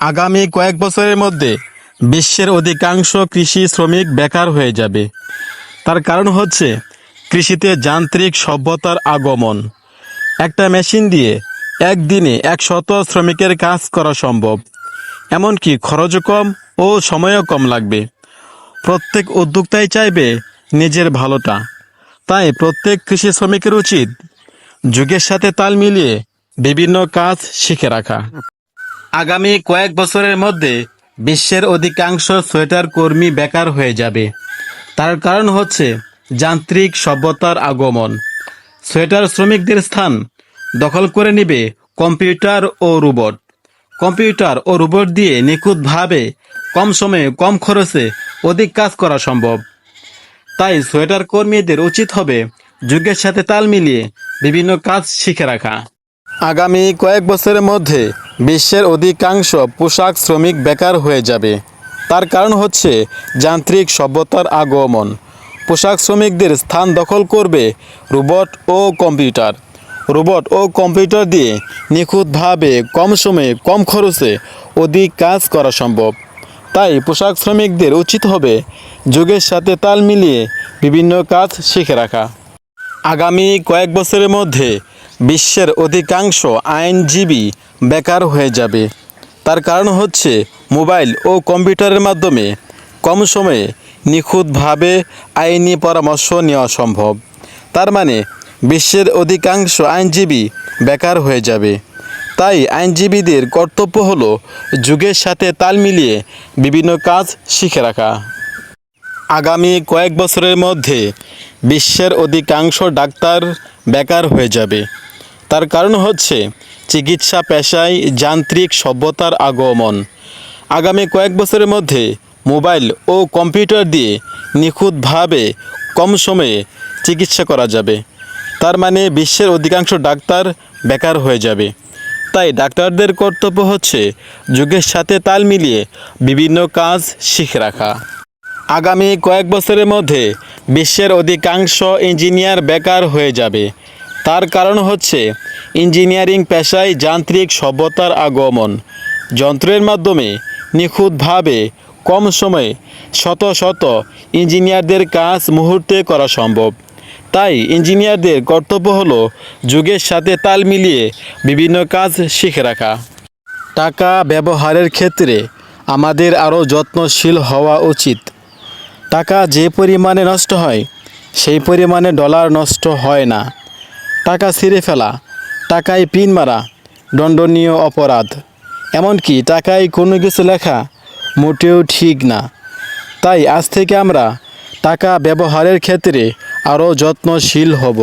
আগামী কয়েক বছরের মধ্যে বিশ্বের অধিকাংশ কৃষি শ্রমিক বেকার হয়ে যাবে। তার কারণ হচ্ছে কৃষিতে যান্ত্রিক সভ্যতার আগমন। একটা মেশিন দিয়ে একদিনে একশত শ্রমিকের কাজ করা সম্ভব। এমনকি খরচও কম ও সময়ও কম লাগবে। প্রত্যেক উদ্যোক্তাই চাইবে নিজের ভালোটা। তাই প্রত্যেক কৃষি শ্রমিকের উচিত যুগের সাথে তাল মিলিয়ে বিভিন্ন কাজ শিখে রাখা। আগামী কয়েক বছরের মধ্যে বিশ্বের অধিকাংশ সোয়েটার কর্মী বেকার হয়ে যাবে। তার কারণ হচ্ছে যান্ত্রিক সভ্যতার আগমন। সোয়েটার শ্রমিকদের স্থান দখল করে নেবে কম্পিউটার ও রোবট। কম্পিউটার ও রোবট দিয়ে নিখুঁতভাবে কম সময়ে কম খরচে অধিক কাজ করা সম্ভব। তাই সোয়েটার কর্মীদের উচিত হবে যুগের সাথে তাল মিলিয়ে বিভিন্ন কাজ শিখে রাখা। আগামী কয়েক বছরের মধ্যে বিশ্বের অধিকাংশ পোশাক শ্রমিক বেকার হয়ে যাবে। তার কারণ হচ্ছে যান্ত্রিক সভ্যতার আগমন। পোশাক শ্রমিকদের স্থান দখল করবে রোবট ও কম্পিউটার। রোবট ও কম্পিউটার দিয়ে নিখুঁতভাবে কম সময়ে কম খরচে অধিক কাজ করা সম্ভব। তাই পোশাক শ্রমিকদের উচিত হবে যুগের সাথে তাল মিলিয়ে বিভিন্ন কাজ শিখে রাখা। আগামী কয়েক বছরের মধ্যে বিশ্বের অধিকাংশ আইনজীবী বেকার হয়ে যাবে। তার কারণ হচ্ছে মোবাইল ও কম্পিউটারের মাধ্যমে কম সময়ে নিখুঁতভাবে আইনি পরামর্শ নেওয়া সম্ভব। তার মানে বিশ্বের অধিকাংশ আইনজীবী বেকার হয়ে যাবে। তাই আইনজীবীদের কর্তব্য হলো যুগের সাথে তাল মিলিয়ে বিভিন্ন কাজ শিখে রাখা। আগামী কয়েক বছরের মধ্যে বিশ্বের অধিকাংশ ডাক্তার বেকার হয়ে যাবে। তার কারণ হচ্ছে চিকিৎসা পেশায় যান্ত্রিক সভ্যতার আগমন। আগামী কয়েক বছরের মধ্যে মোবাইল ও কম্পিউটার দিয়ে নিখুঁতভাবে কম সময়ে চিকিৎসা করা যাবে। তার মানে বিশ্বের অধিকাংশ ডাক্তার বেকার হয়ে যাবে। তাই ডাক্তারদের কর্তব্য হচ্ছে যুগের সাথে তাল মিলিয়ে বিভিন্ন কাজ শিখে রাখা। আগামী কয়েক বছরের মধ্যে বিশ্বের অধিকাংশ ইঞ্জিনিয়ার বেকার হয়ে যাবে। তার কারণ হচ্ছে ইঞ্জিনিয়ারিং পেশায় যান্ত্রিক সভ্যতার আগমন। যন্ত্রের মাধ্যমে নিখুঁতভাবে কম সময়ে শত শত ইঞ্জিনিয়ারদের কাজ মুহূর্তে করা সম্ভব। তাই ইঞ্জিনিয়ারদের কর্তব্য হলো যুগের সাথে তাল মিলিয়ে বিভিন্ন কাজ শিখে রাখা। টাকা ব্যবহারের ক্ষেত্রে আমাদের আরও যত্নশীল হওয়া উচিত। টাকা যে পরিমাণে নষ্ট হয়, সেই পরিমাণে ডলার নষ্ট হয় না। টাকা ছিঁড়ে ফেলা, টাকায় পিন মারা, দণ্ডনীয় অপরাধ। এমনকি টাকায় কোনো কিছু লেখা মোটেও ঠিক না। তাই আজ থেকে আমরা টাকা ব্যবহারের ক্ষেত্রে আরও যত্নশীল হব।